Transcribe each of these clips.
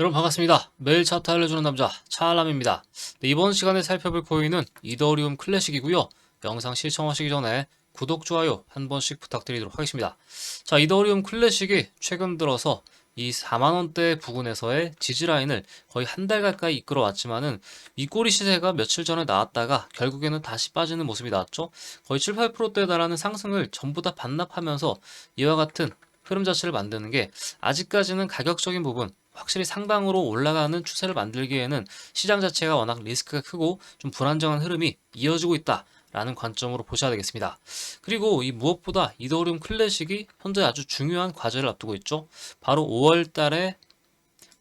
여러분 반갑습니다. 매일 차트 알려주는 남자 차알람입니다. 네, 이번 시간에 살펴볼 코인은 이더리움 클래식이고요. 영상 시청하시기 전에 구독, 좋아요 한 번씩 부탁드리도록 하겠습니다. 자, 이더리움 클래식이 최근 들어서 이 4만원대 부근에서의 지지라인을 거의 한 달 가까이 이끌어 왔지만은 윗꼬리 시세가 며칠 전에 나왔다가 결국에는 다시 빠지는 모습이 나왔죠. 거의 7, 8%대에 달하는 상승을 전부 다 반납하면서 이와 같은 흐름 자체를 만드는 게 아직까지는 가격적인 부분 확실히 상방으로 올라가는 추세를 만들기에는 시장 자체가 워낙 리스크가 크고 좀 불안정한 흐름이 이어지고 있다 라는 관점으로 보셔야 되겠습니다. 그리고 이 무엇보다 이더리움 클래식이 현재 아주 중요한 과제를 앞두고 있죠. 바로 5월 달에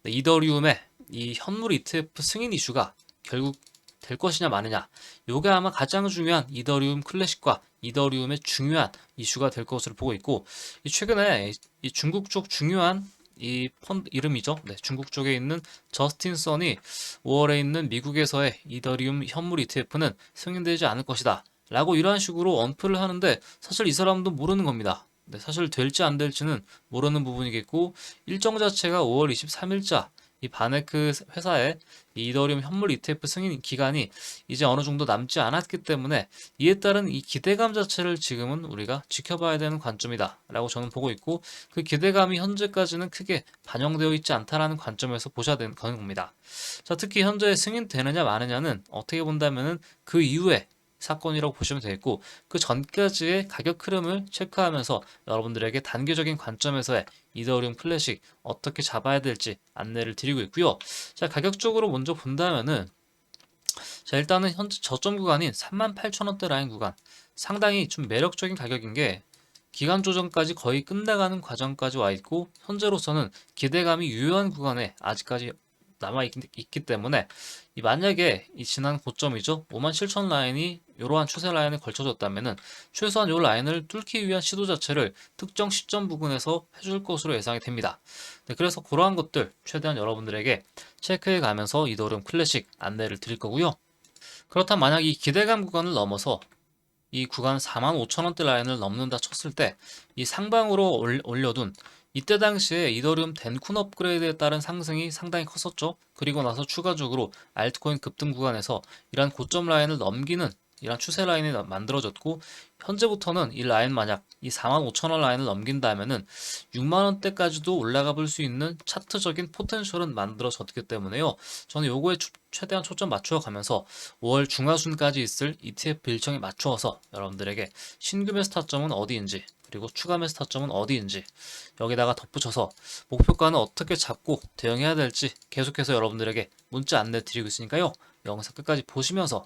이더리움의 이 현물 ETF 승인 이슈가 결국 될 것이냐 마느냐 요게 아마 가장 중요한 이더리움 클래식과 이더리움의 중요한 이슈가 될 것으로 보고 있고 이 최근에 이 중국 쪽 중요한 이 펀드 이름이죠. 네, 중국 쪽에 있는 저스틴 선이 5월에 있는 미국에서의 이더리움 현물 ETF는 승인되지 않을 것이다. 라고 이러한 식으로 언플을 하는데 사실 이 사람도 모르는 겁니다. 네, 사실 될지 안 될지는 모르는 부분이겠고 일정 자체가 5월 23일자 이 바네크 회사의 이 이더리움 현물 ETF 승인 기간이 이제 어느 정도 남지 않았기 때문에 이에 따른 이 기대감 자체를 지금은 우리가 지켜봐야 되는 관점이다 라고 저는 보고 있고 그 기대감이 현재까지는 크게 반영되어 있지 않다라는 관점에서 보셔야 되는 겁니다. 자, 특히 현재 승인되느냐 마느냐는 어떻게 본다면은 그 이후에 사건이라고 보시면 되겠고 그 전까지의 가격 흐름을 체크하면서 여러분들에게 단계적인 관점에서의 이더리움 클래식 어떻게 잡아야 될지 안내를 드리고 있고요. 자 가격적으로 먼저 본다면은 자 일단은 현재 저점 구간인 38,000원대 라인 구간 상당히 좀 매력적인 가격인 게 기간 조정까지 거의 끝나가는 과정까지 와 있고 현재로서는 기대감이 유효한 구간에 아직까지 남아 있, 기 때문에 이 만약에 이 지난 고점이죠 57,000 라인이 이러한 추세 라인에 걸쳐졌다면은 최소한 이 라인을 뚫기 위한 시도 자체를 특정 시점 부근에서 해줄 것으로 예상이 됩니다. 네, 그래서 그러한 것들 최대한 여러분들에게 체크해 가면서 이더리움 클래식 안내를 드릴 거고요. 그렇다면 만약 이 기대감 구간을 넘어서 이 구간 45,000원대 라인을 넘는다 쳤을 때 이 상방으로 올려둔 이때 당시에 이더리움 덴쿤 업그레이드에 따른 상승이 상당히 컸었죠. 그리고 나서 추가적으로 알트코인 급등 구간에서 이러한 고점 라인을 넘기는 이런 추세 라인이 만들어졌고 현재부터는 이 라인 만약 이 45,000원 라인을 넘긴다면은 6만 원대까지도 올라가 볼 수 있는 차트적인 포텐셜은 만들어졌기 때문에요. 저는 요거에 최대한 초점 맞추어 가면서 5월 중하순까지 있을 ETF 일정에 맞추어서 여러분들에게 신규 매 스 타점은 어디인지 그리고 추가 매스 타점은 어디인지 여기다가 덧붙여서 목표가는 어떻게 잡고 대응해야 될지 계속해서 여러분들에게 문자 안내 드리고 있으니까요. 영상 끝까지 보시면서